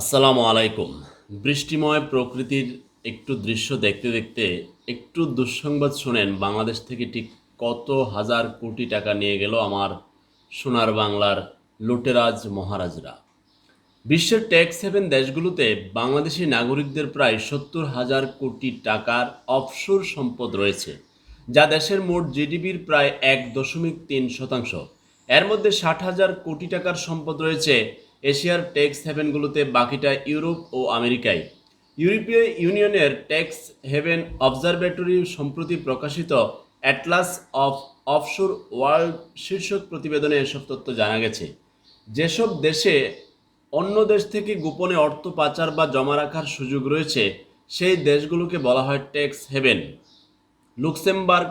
আসসালামু আলাইকুম। বৃষ্টিময় প্রকৃতির একটু দৃশ্য দেখতে দেখতে একটু দুঃসংবাদ শোনেন, বাংলাদেশ থেকে ঠিক কত হাজার কোটি টাকা নিয়ে গেল আমার সোনার বাংলার লুটেরাজ মহারাজরা। বিশ্বের ট্যাক্স সেভেন দেশগুলোতে বাংলাদেশি নাগরিকদের প্রায় সত্তর হাজার কোটি টাকার অফশোর সম্পদ রয়েছে, যা দেশের মোট জিডিপির প্রায় এক দশমিক তিন শতাংশ। এর মধ্যে ষাট হাজার কোটি টাকার সম্পদ রয়েছে এশিয়ার ট্যাক্স হেভেনগুলোতে বাকিটা ইউরোপ ও আমেরিকায় ইউরোপীয় ইউনিয়নের ট্যাক্স হেভেন অবজারভেটরি সম্প্রতি প্রকাশিত অ্যাটলাস অফ অফশোর ওয়ার্ল্ড শীর্ষক প্রতিবেদনে এসব তথ্য জানা গেছে। যেসব দেশে অন্য দেশ থেকে গোপনে অর্থ পাচার বা জমা রাখার সুযোগ রয়েছে, সেই দেশগুলোকে বলা হয় tax haven Luxembourg,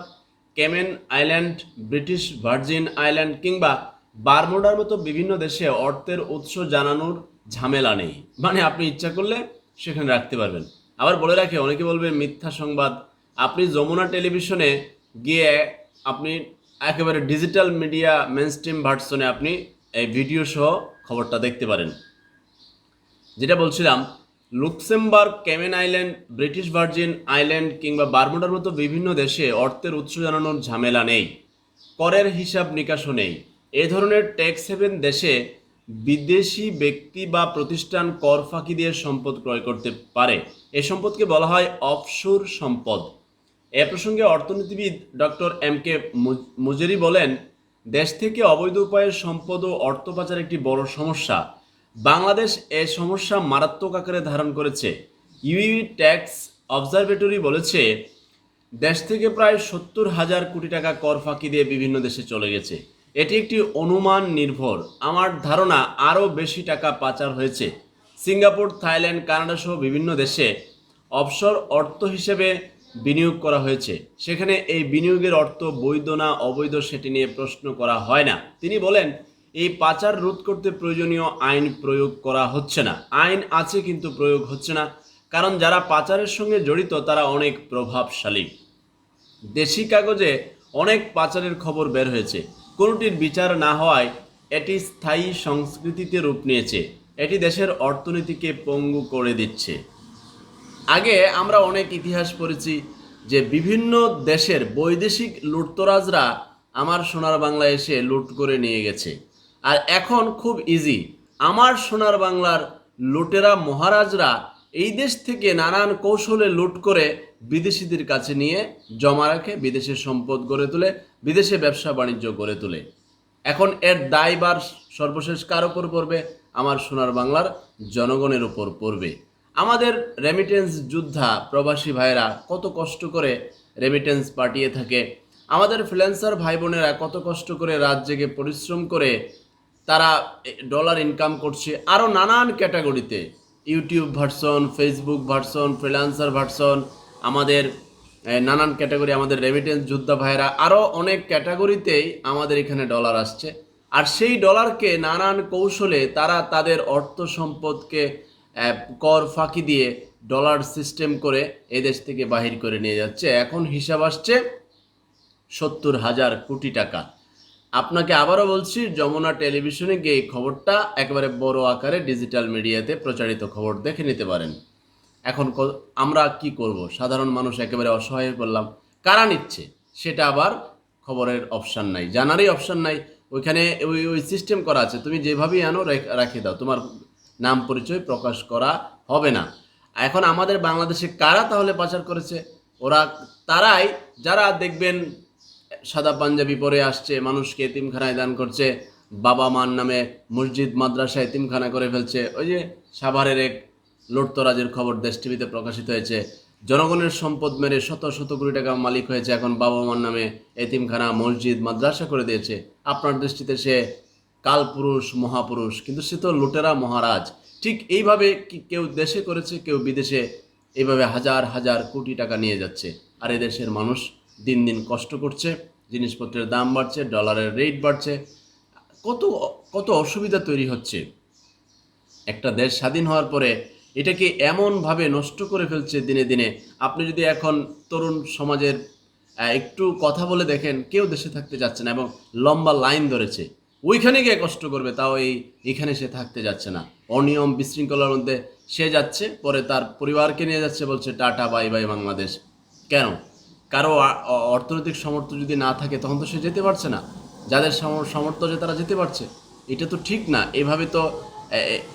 Cayman island, British Virgin island কিংবা বারমুডার মতো বিভিন্ন দেশে অর্থের উৎস জানানোর ঝামেলা নেই। মানে আপনি ইচ্ছা করলে সেখানে রাখতে পারবেন। আবার বলে রাখি, অনেকে বলবে মিথ্যা সংবাদ। আপনি যমুনা টেলিভিশনে গিয়ে আপনি একেবারে ডিজিটাল মিডিয়া মেনস্ট্রিম ভার্সনে আপনি এই ভিডিও সহ খবরটা দেখতে পারেন। যেটা বলছিলাম, Luxembourg, Cayman island, British Virgin island কিংবা বারমুডার মতো বিভিন্ন দেশে অর্থের উৎস জানানোর ঝামেলা নেই। করের হিসাব নিকাশও নেই। এ ধরনের ট্যাক্স হেভেন দেশে বিদেশি ব্যক্তি বা প্রতিষ্ঠান কর ফাঁকি দিয়ে সম্পদ ক্রয় করতে পারে। এ সম্পদকে বলা হয় অফশোর সম্পদ। এ প্রসঙ্গে অর্থনীতিবিদ ডক্টর এম কে মুজেরি বলেন, দেশ থেকে অবৈধ উপায়ে সম্পদ ও অর্থ পাচার একটি বড় সমস্যা। বাংলাদেশ এ সমস্যা মারাত্মক আকারে ধারণ করেছে। ইউই ট্যাক্স অবজারভেটরি বলেছে, দেশ থেকে প্রায় সত্তর হাজার কোটি টাকা কর ফাঁকি দিয়ে বিভিন্ন দেশে চলে গেছে। এটি একটি অনুমান নির্ভর। আমার ধারণা আরও বেশি টাকা পাচার হয়েছে। সিঙ্গাপুর, থাইল্যান্ড, কানাডা সহ বিভিন্ন দেশে অবসর অর্থ হিসেবে বিনিয়োগ করা হয়েছে। সেখানে এই বিনিয়োগের অর্থ বৈধ না অবৈধ সেটি নিয়ে প্রশ্ন করা হয় না। তিনি বলেন, এই পাচার রোধ করতে প্রয়োজনীয় আইন প্রয়োগ করা হচ্ছে না। আইন আছে কিন্তু প্রয়োগ হচ্ছে না। কারণ যারা পাচারের সঙ্গে জড়িত, তারা অনেক প্রভাবশালী। দেশি কাগজে অনেক পাচারের খবর বের হয়েছে। কোনোটির বিচার না হওয়ায় এটি স্থায়ী সংস্কৃতিতে রূপ নিয়েছে। এটি দেশের অর্থনীতিকে পঙ্গু করে দিচ্ছে। আগে আমরা অনেক ইতিহাস পড়েছি যে বিভিন্ন দেশের বৈদেশিক লুটতরাজরা আমার সোনার বাংলা এসে লুট করে নিয়ে গেছে। আর এখন খুব ইজি আমার সোনার বাংলার লুটেরা মহারাজরা এই দেশ থেকে নানান কৌশলে লুট করে বিদেশিদের কাছে নিয়ে জমা রাখে, বিদেশে সম্পদ গড়ে তোলে, বিদেশে ব্যবসা বাণিজ্য গড়ে তোলে। এখন এর দায়বার সর্বশেষ কার ওপর পড়বে? আমার সোনার বাংলার জনগণের ওপর পড়বে। আমাদের রেমিটেন্স যোদ্ধা প্রবাসী ভাইরা কত কষ্ট করে রেমিটেন্স পাঠিয়ে থাকে। আমাদের ফ্রিল্যান্সার ভাই বোনেরা কত কষ্ট করে রাত জেগে পরিশ্রম করে তারা ডলার ইনকাম করছে। আরও নানান ক্যাটাগরিতে YouTube version Facebook version freelancer version আমাদের নানান ক্যাটাগরি আমাদের রেমিটেন্স যোদ্ধা ভাইরা আরও অনেক ক্যাটাগরিতেই আমাদের এখানে ডলার আসছে। আর সেই ডলারকে নানান কৌশলে তারা তাদের অর্থ সম্পদকে কর ফাঁকি দিয়ে ডলার সিস্টেম করে এদেশ থেকে বাহির করে নিয়ে যাচ্ছে। এখন হিসাব আসছে সত্তর হাজার কোটি টাকা। আপনাকে আবারও বলছি, যমুনা টেলিভিশনে গিয়ে এই খবরটা একেবারে বড় আকারে ডিজিটাল মিডিয়াতে প্রচারিত খবর দেখে নিতে পারেন। এখন আমরা কি করব? সাধারণ মানুষ একেবারে অসহায় করলাম কারা নিচ্ছে? সেটা আবার খবরের অপশান নাই। জানারই অপশান নাই। ওইখানে ওই ওই সিস্টেম করা আছে। তুমি যেভাবেই আনো, রেখ- রাখে দাও। তোমার নাম পরিচয় প্রকাশ করা হবে না। এখন আমাদের বাংলাদেশে কারা তাহলে পাচার করেছে? ওরা, তারাই যারা দেখবেন সাদা পাঞ্জাবি পরে আসছে, মানুষকে এতিমখানায় দান করছে, বাবা মার নামে মসজিদ মাদ্রাসা এতিমখানা করে ফেলছে। ওই যে সাভারের এক লুটতরাজের খবর দেশ টিভিতে প্রকাশিত হয়েছে, জনগণের সম্পদ মেরে শত শত কোটি টাকা মালিক হয়েছে, এখন বাবা মার নামে এতিমখানা, মসজিদ, মাদ্রাসা করে দিয়েছে। আপনার দৃষ্টিতে সে কালপুরুষ, মহাপুরুষ, কিন্তু সে তো লুটেরা মহারাজ। ঠিক এইভাবে কি কেউ দেশে করেছে, কেউ বিদেশে, এইভাবে হাজার হাজার কোটি টাকা নিয়ে যাচ্ছে। আর এদেশের মানুষ দিন দিন কষ্ট করছে। জিনিসপত্রের দাম বাড়ছে ডলারের রেট বাড়ছে। কত কত অসুবিধা তৈরি হচ্ছে? একটা দেশ স্বাধীন হওয়ার পরে এটাকে এমনভাবে নষ্ট করে ফেলছে দিনে দিনে। আপনি যদি এখন তরুণ সমাজের একটু কথা বলে দেখেন, কেউ দেশে থাকতে যাচ্ছে না এবং লম্বা লাইন ধরেছে। ওইখানে গিয়ে কষ্ট করবে, তাও এই, এখানে সে থাকতে যাচ্ছে না। অনিয়ম বিশৃঙ্খলার মধ্যে সে যাচ্ছে, পরে তার পরিবারকে নিয়ে যাচ্ছে, বলছে, টাটা বাই বাই বাংলাদেশ। কেন? কারও অর্থনৈতিক সামর্থ্য যদি না থাকে, তখন তো সে যেতে পারছে না। যাদের সামর- সামর্থ্য আছে তারা যেতে পারছে। এটা তো ঠিক না। এভাবে তো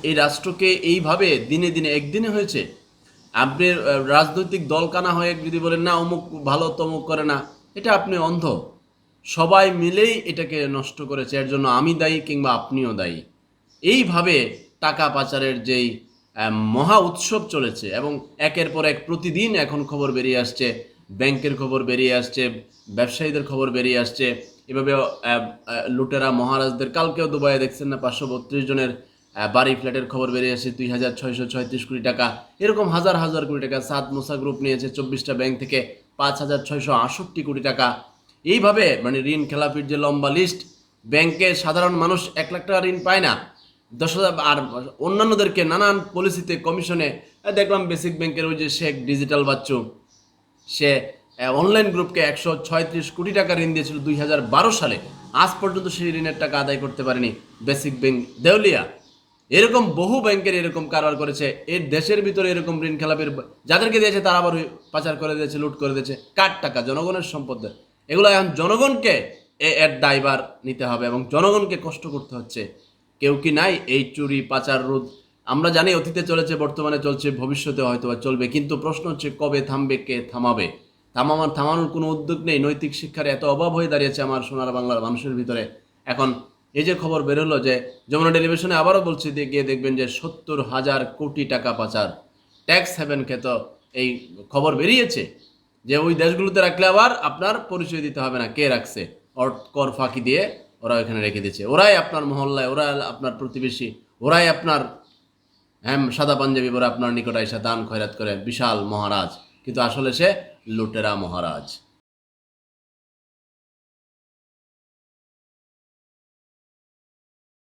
এই রাষ্ট্রকে এইভাবে দিনে দিনে, একদিনে হয়েছে। আপনি রাজনৈতিক দল কানা হয়ে যদি বলেন, না, অমুক ভালো, তমুক করে না। এটা আপনি অন্ধ। সবাই মিলেই এটাকে নষ্ট করেছে। এর জন্য আমি দায়ী কিংবা আপনিও দায়ী। এইভাবে টাকা পাচারের যেই মহা উৎসব চলেছে এবং একের পর এক প্রতিদিন এখন খবর বেরিয়ে আসছে ব্যাংকের খবর বেরিয়ে আসছে, ব্যবসায়ীদের খবর বেরিয়ে আসছে। এভাবে লুটেরা, মহারাজদের, কালকেও দুবাইয়ে দেখছেন না, পাঁচশো বত্রিশ জনের বাড়ি ফ্ল্যাটের খবর বেরিয়ে আসছে, দুই হাজার ছয়শো ছয়ত্রিশ কোটি টাকা। এরকম হাজার হাজার কোটি টাকা সাত মুসা গ্রুপ নিয়েছে, চব্বিশটা ব্যাংক থেকে পাঁচ হাজার ছয়শো আটষট্টি কোটি টাকা। এইভাবে মানে ঋণ খেলাপির যে লম্বা লিস্ট ব্যাংকে সাধারণ মানুষ এক লাখ টাকা ঋণ পায় না। দশ হাজার, আর অন্যান্যদেরকে নানান পলিসিতে কমিশনে দেখলাম বেসিক ব্যাংকের ওই যে শেখ ডিজিটাল বাচ্চু। সে অনলাইন গ্রুপকে একশো ছয়ত্রিশ কোটি টাকা ঋণ দিয়েছিল দুই হাজার বারো সালে। আজ পর্যন্ত সেই ঋণের টাকা আদায় করতে পারেনি বেসিক ব্যাংক দেউলিয়া। এরকম বহু ব্যাংকের এরকম কারবার করেছে এর দেশের ভিতরে এরকম ঋণ খেলাপের যাদেরকে দিয়েছে তারা আবার পাচার করে দিয়েছে, লুট করে দিয়েছে। কার টাকা? জনগণের সম্পদ এগুলো এখন জনগণকে এর দায়বার নিতে হবে এবং জনগণকে কষ্ট করতে হচ্ছে। কেউ কি নাই এই চুরি, পাচার রোধ আমরা জানি অতীতে চলেছে, বর্তমানে চলছে, ভবিষ্যতে হয়তো বা চলবে, কিন্তু প্রশ্ন হচ্ছে কবে থামবে, কে থামাবে? থামাবার, থামানোর কোনো উদ্যোগ নেই। নৈতিক শিক্ষার এত অভাব হয়ে দাঁড়িয়েছে আমার সোনার বাংলার মানুষের ভিতরে। এখন এই যে খবর বেরোলো যে, যমুনা টেলিভিশনে আবারও বলছি গিয়ে দেখবেন যে সত্তর হাজার কোটি টাকা পাচার। ট্যাক্স হেভেন খেত এই খবর বেরিয়েছে যে, ওই দেশগুলোতে রাখলে আবার আপনার পরিচয় দিতে হবে না, কে রাখছে? কর ফাঁকি দিয়ে ওরা ওখানে রেখে দিচ্ছে ওরাই আপনার মহল্লায় ওরা আপনার প্রতিবেশী, ওরাই আপনার হ্যাঁ সাদা পাঞ্জাবি পরে আপনার নিকট আইসা দান খয়রাত করে, বিশাল মহারাজ। কিন্তু আসলে সে লুটেরা মহারাজ।